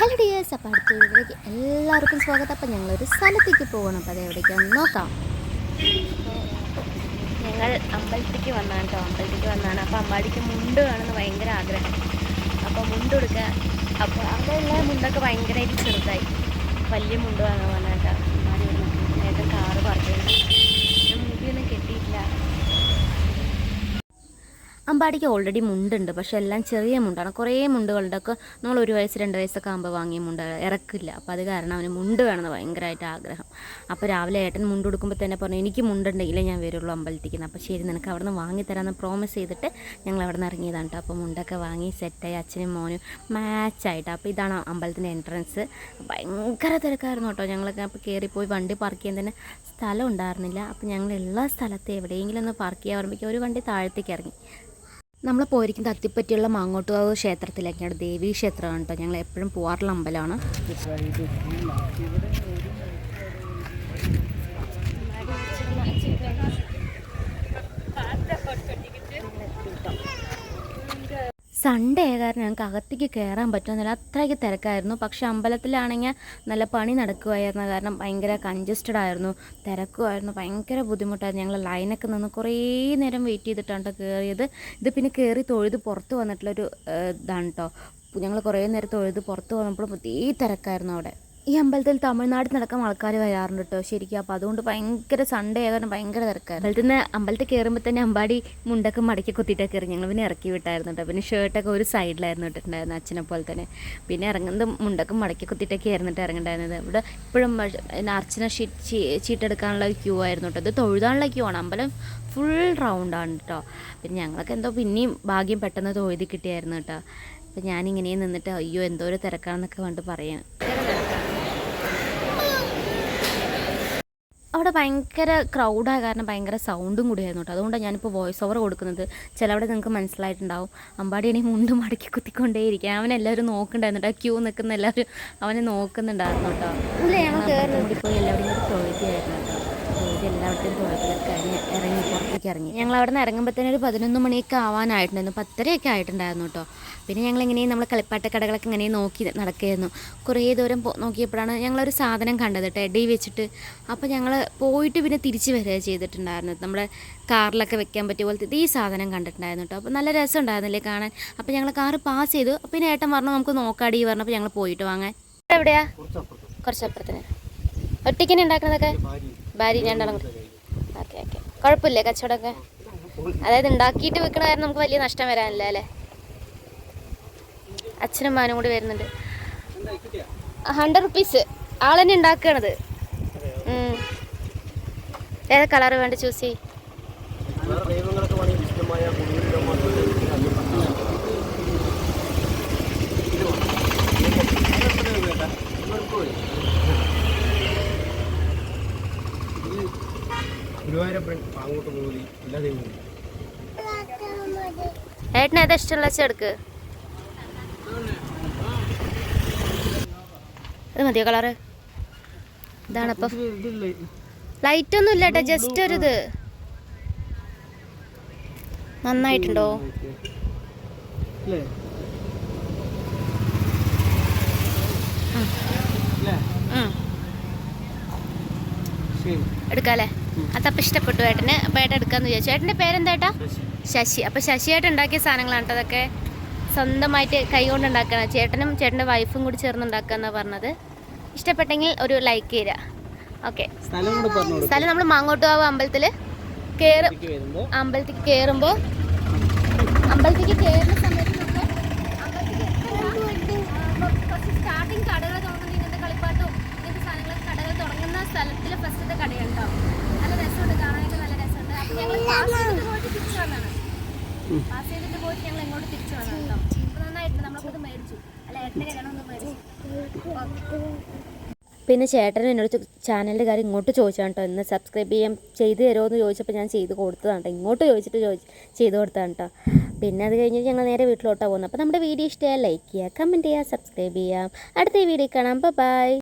Hello dears അപ്പോൾ അടുത്ത വീട്ടിലേക്ക് എല്ലാവർക്കും സ്വാഗതം. അപ്പം ഞങ്ങളൊരു സ്ഥലത്തേക്ക് പോകണം. അപ്പോൾ അത് എവിടേക്കാണെന്ന് നോക്കാം. ഞങ്ങൾ അമ്പലത്തിലേക്ക് വന്നാണ് കേട്ടോ അമ്പലത്തിലേക്ക് വന്നാണ് അപ്പോൾ അമ്പാടിക്ക് മുണ്ട് വേണമെന്ന് ഭയങ്കര ആഗ്രഹം. അപ്പോൾ മുണ്ട് കൊടുക്കുക അപ്പോൾ അവിടെയുള്ള മുണ്ടൊക്കെ ഭയങ്കരമായിട്ട് ചെറുതായി. വലിയ മുണ്ട് വാങ്ങാൻ കേട്ടോ വന്നു ഏട്ടൻ കാറ് പറഞ്ഞു അമ്പാടിക്ക് ഓൾറെഡി മുണ്ടുണ്ട്. പക്ഷെ എല്ലാം ചെറിയ മുണ്ടാണ്. കുറേ മുണ്ടുകളുടെ ഒക്കെ നമ്മൾ ഒരു വയസ്സ് രണ്ട് വയസ്സൊക്കെ ആകുമ്പോൾ വാങ്ങിയ മുണ്ട് ഇറക്കില്ല. അപ്പോൾ അത് കാരണം അവന് മുണ്ട് വേണമെന്ന് ഭയങ്കരമായിട്ട് ആഗ്രഹം. അപ്പോൾ രാവിലെ ഏട്ടൻ മുണ്ട് കൊടുക്കുമ്പോൾ തന്നെ പറഞ്ഞു എനിക്ക് മുണ്ടുണ്ടെങ്കിലേ ഞാൻ വരുള്ളൂ അമ്പലത്തിക്കുന്നത് അപ്പോൾ ശരി നിനക്ക് അവിടെ നിന്ന് വാങ്ങിത്തരാമെന്ന് പ്രോമിസ് ചെയ്തിട്ട് ഞങ്ങൾ അവിടെ നിന്ന് ഇറങ്ങിയതാണ് കേട്ടോ അപ്പോൾ മുണ്ടൊക്കെ വാങ്ങി സെറ്റായി അച്ഛനും മോനും മാച്ചായിട്ട് അപ്പോൾ ഇതാണ് അമ്പലത്തിന്റെ എൻട്രൻസ് ഭയങ്കര തിരക്കായിരുന്നു കേട്ടോ ഞങ്ങളൊക്കെ അപ്പോൾ കയറിപ്പോയി വണ്ടി പാർക്ക് ചെയ്യാൻ തന്നെ സ്ഥലം ഉണ്ടായിരുന്നില്ല. അപ്പോൾ ഞങ്ങൾ എല്ലാ സ്ഥലത്തും എവിടെയെങ്കിലും ഒന്ന് പാർക്ക് ചെയ്യാൻ ഓർമ്മിക്കുക ഒരു വണ്ടി താഴത്തേക്ക് ഇറങ്ങി. നമ്മൾ പോയിരിക്കുന്ന അത്തിപ്പറ്റിയുള്ള മാങ്ങോട്ടുകാവ് ക്ഷേത്രത്തിലേക്കാണ്. ദേവീ ക്ഷേത്രമാണ് കേട്ടോ ഞങ്ങൾ എപ്പോഴും പോകാറുള്ള അമ്പലമാണ്. സൺഡേ ആയ കാരണം ഞങ്ങൾക്ക് അകത്തേക്ക് കയറാൻ പറ്റുന്നില്ല. അത്രയ്ക്ക് തിരക്കായിരുന്നു. പക്ഷെ അമ്പലത്തിലാണെങ്കിൽ നല്ല പണി നടക്കുമായിരുന്നു കാരണം ഭയങ്കര കൺജസ്റ്റഡ് ആയിരുന്നു. തിരക്കുമായിരുന്നു. ഭയങ്കര ബുദ്ധിമുട്ടായിരുന്നു. ഞങ്ങൾ ലൈനൊക്കെ നിന്ന് കുറേ നേരം വെയിറ്റ് ചെയ്തിട്ടാണ് കയറിയത് ഇത് പിന്നെ കയറി തൊഴുത് പുറത്ത് വന്നിട്ടുള്ളൊരു ഇതാണ് കേട്ടോ ഞങ്ങൾ കുറേ നേരം തൊഴുത് പുറത്ത് വന്നപ്പോൾ പുതിയ തിരക്കായിരുന്നു അവിടെ. ഈ അമ്പലത്തിൽ തമിഴ്നാട്ടിൽ നടക്കാൻ ആൾക്കാർ വരാറുണ്ട് കേട്ടോ ശരിക്കും. അപ്പോൾ അതുകൊണ്ട് ഭയങ്കര സൺഡേ ആകാൻ ഭയങ്കര തിരക്കായിരുന്നു അമ്പലത്തിൽ നിന്ന് അമ്പലത്തിൽ കയറുമ്പോൾ തന്നെ അമ്പാടി മുണ്ടൊക്കെ മടക്കി കുത്തിയിട്ടൊക്കെ ഇറങ്ങി ഞങ്ങൾ പിന്നെ ഇറക്കി വിട്ടായിരുന്നു കേട്ടോ പിന്നെ ഷർട്ടൊക്കെ ഒരു സൈഡിലായിരുന്നു ഇട്ടിട്ടുണ്ടായിരുന്നു അച്ഛനെ പോലെ തന്നെ. പിന്നെ ഇറങ്ങുന്നത് മുണ്ടൊക്കെ മടക്കി കുത്തിയിട്ടൊക്കെ ആയിരുന്നിട്ട് ഇറങ്ങണ്ടായിരുന്നത്. ഇവിടെ ഇപ്പോഴും അർച്ചന ഷീറ്റ് ചീട്ടെടുക്കാനുള്ള ക്യൂ ആയിരുന്നു കേട്ടോ ഇത് തൊഴുതാനുള്ള ക്യൂ ആണ്. അമ്പലം ഫുൾ റൗണ്ട് ആണ് കേട്ടോ പിന്നെ ഞങ്ങൾക്ക് എന്തോ പിന്നെയും ഭാഗ്യം പെട്ടെന്ന് തൊഴുതി കിട്ടിയായിരുന്നു കേട്ടോ അപ്പം ഞാനിങ്ങനെ നിന്നിട്ട് അയ്യോ എന്തോ ഒരു തിരക്കാണെന്നൊക്കെ കണ്ട് പറയാൻ അവിടെ ഭയങ്കര ക്രൗഡായ കാരണം ഭയങ്കര സൗണ്ടും കൂടി ആയിരുന്നു കേട്ടോ അതുകൊണ്ടാണ് ഞാനിപ്പോൾ വോയിസ് ഓവർ കൊടുക്കുന്നത്. ചിലവിടെ നിങ്ങൾക്ക് മനസ്സിലായിട്ടുണ്ടാവും. അമ്പാടിയാണെങ്കിൽ മുണ്ട് മടക്കി കുത്തിക്കൊണ്ടേയിരിക്കും. അവൻ എല്ലാവരും നോക്കുന്നുണ്ടായിരുന്നു കേട്ടോ ക്യൂ നിൽക്കുന്ന എല്ലാവരും അവനെ നോക്കുന്നുണ്ടായിരുന്നു കേട്ടോ കൂടി പോയി എല്ലാവരും കൂടി തൊഴുതിയായിരുന്നു എല്ലാവരുടെയും തൊഴുതിലൊക്കെ കഴിഞ്ഞ് ഇറങ്ങി പുറത്തേക്ക് ഇറങ്ങി. ഞങ്ങൾ അവിടെ നിന്ന് തന്നെ ഒരു പതിനൊന്ന് മണിയൊക്കെ ആവാനായിട്ടുണ്ടായിരുന്നു. പത്തരയൊക്കെ ആയിട്ടുണ്ടായിരുന്നു കേട്ടോ പിന്നെ ഞങ്ങൾ ഇങ്ങനെ നമ്മൾ കളിപ്പാട്ട കടകളൊക്കെ ഇങ്ങനെ നോക്കി നടക്കുകയായിരുന്നു. കുറേ ദൂരം നോക്കിയപ്പോഴാണ് ഞങ്ങളൊരു സാധനം കണ്ടത് എഡി വെച്ചിട്ട്. അപ്പോൾ ഞങ്ങൾ പോയിട്ട് പിന്നെ തിരിച്ച് വരിക ചെയ്തിട്ടുണ്ടായിരുന്നത് നമ്മുടെ കാറിലൊക്കെ വെക്കാൻ പറ്റിയ പോലത്തെ ഈ സാധനം കണ്ടിട്ടുണ്ടായിരുന്നു കേട്ടോ അപ്പോൾ നല്ല രസം ഉണ്ടായിരുന്നില്ലേ കാണാൻ. അപ്പോൾ ഞങ്ങൾ കാറ് പാസ് ചെയ്തു. പിന്നെ ഏട്ടൻ പറഞ്ഞു നമുക്ക് നോക്കാടി പറഞ്ഞപ്പോൾ ഞങ്ങൾ പോയിട്ട് വാങ്ങാൻ. എവിടെയാ കുറച്ചപ്പുറത്തിന്. ഒറ്റയ്ക്കന്നെ ഉണ്ടാക്കുന്നതൊക്കെ ഭാര്യ രണ്ടാളും ഓക്കെ ഓക്കെ. കുഴപ്പമില്ലേ കച്ചവടമൊക്കെ? അതായത് ഉണ്ടാക്കിയിട്ട് വെക്കണ കാരണം നമുക്ക് വലിയ നഷ്ടം വരാനില്ല അല്ലേ? അച്ഛനും മാനും കൂടി വരുന്നുണ്ട്. ഹൺഡ്രഡ് റുപ്പീസ് ആൾ തന്നെ ഉണ്ടാക്കണത്. ഏതാ കളർ വേണ്ട? ചൂസ് ചെയ് ഗുരുവായൂരപ്പൻ അങ്ങോട്ട് പോയി. എല്ലാ ദൈവവും ഏട്ടന് ഏതാ ഇഷ്ടമുള്ള ചെടുക്ക് അത് ഇത് മതിയോ കളറ് ഇതാണ് അപ്പം. ലൈറ്റ് ഒന്നും ഇല്ല കേട്ടോ ജസ്റ്റ് ഒരു ഇത്. നന്നായിട്ടുണ്ടോ? എടുക്കാല്ലേ? അതപ്പം ഇഷ്ടപ്പെട്ടു ഏട്ടന്. അപ്പം ഏട്ടൻ എടുക്കാമെന്ന് വിചാരിച്ചു. ഏട്ടന്റെ പേരെന്താ അപ്പോൾ ശശി. അപ്പം ശശിയായിട്ട് ഉണ്ടാക്കിയ സാധനങ്ങളാണ് കേട്ടോ അതൊക്കെ സ്വന്തമായിട്ട് കൈകൊണ്ട് ഉണ്ടാക്കണം. ചേട്ടനും ചേട്ടന്റെ വൈഫും കൂടി ചേർന്ന് ഉണ്ടാക്കാന്നാണ് പറഞ്ഞത്. ഇഷ്ടപ്പെട്ടെങ്കിൽ ഒരു ലൈക്ക് ചെയ്യുക ഓക്കെ സ്ഥലം നമ്മൾ മാങ്ങോട്ടുകാവ് അമ്പലത്തിൽ കയറും അമ്പലത്തിൽ കയറുമ്പോൾ അമ്പലത്തിലേക്ക് കയറുന്ന സമയത്ത് നമ്മൾ അമ്പലത്തിലേക്ക് ഫസ്റ്റ് സ്റ്റാർട്ടിങ് കടകൾ തുടങ്ങുന്നത് ഇങ്ങനത്തെ കളിപ്പാട്ടും ഇങ്ങനത്തെ സാധനങ്ങളൊക്കെ കടകൾ തുടങ്ങുന്ന സ്ഥലത്തിലെ ഫസ്റ്റത്തെ കടയാണ് കേട്ടോ നല്ല രസമുണ്ട് കാണാനൊക്കെ നല്ല രസമുണ്ട് അപ്പോൾ ഞങ്ങൾ പാസ് ചെയ്തിട്ട് പോയിട്ട് തിരിച്ചു വന്നതാണ് പാസ് ചെയ്തിട്ട് പോയിട്ട് ഞങ്ങൾ എങ്ങോട്ട് തിരിച്ചു കേട്ടോ. നന്നായിട്ടുണ്ട്. മേടിച്ചു. അല്ല ഏട്ടന്റെ കല്യാണം ഒന്ന് മേടിച്ചു. പിന്നെ ചേട്ടൻ എന്നോട് ചാനലിന്റെ കാര്യം ഇങ്ങോട്ട് ചോദിച്ചാണ് കേട്ടോ. ഇന്ന് സബ്സ്ക്രൈബ് ചെയ്യാൻ ചെയ്ത് തരുമോ എന്ന് ചോദിച്ചപ്പോൾ ഞാൻ ചെയ്ത് കൊടുത്തതാണ് കേട്ടോ. ഇങ്ങോട്ട് ചോദിച്ചിട്ട് ചോദിച്ച് ചെയ്ത് കൊടുത്തതാണ് കേട്ടോ. പിന്നെ അത് കഴിഞ്ഞ് ഞങ്ങൾ നേരെ വീട്ടിലോട്ടാണ് പോകുന്നത്. അപ്പോൾ നമ്മുടെ വീഡിയോ ഇഷ്ടമായാൽ ലൈക്ക് ചെയ്യുക കമന്റ് ചെയ്യുക സബ്സ്ക്രൈബ് ചെയ്യാം അടുത്ത വീഡിയോ കാണാം. ബൈ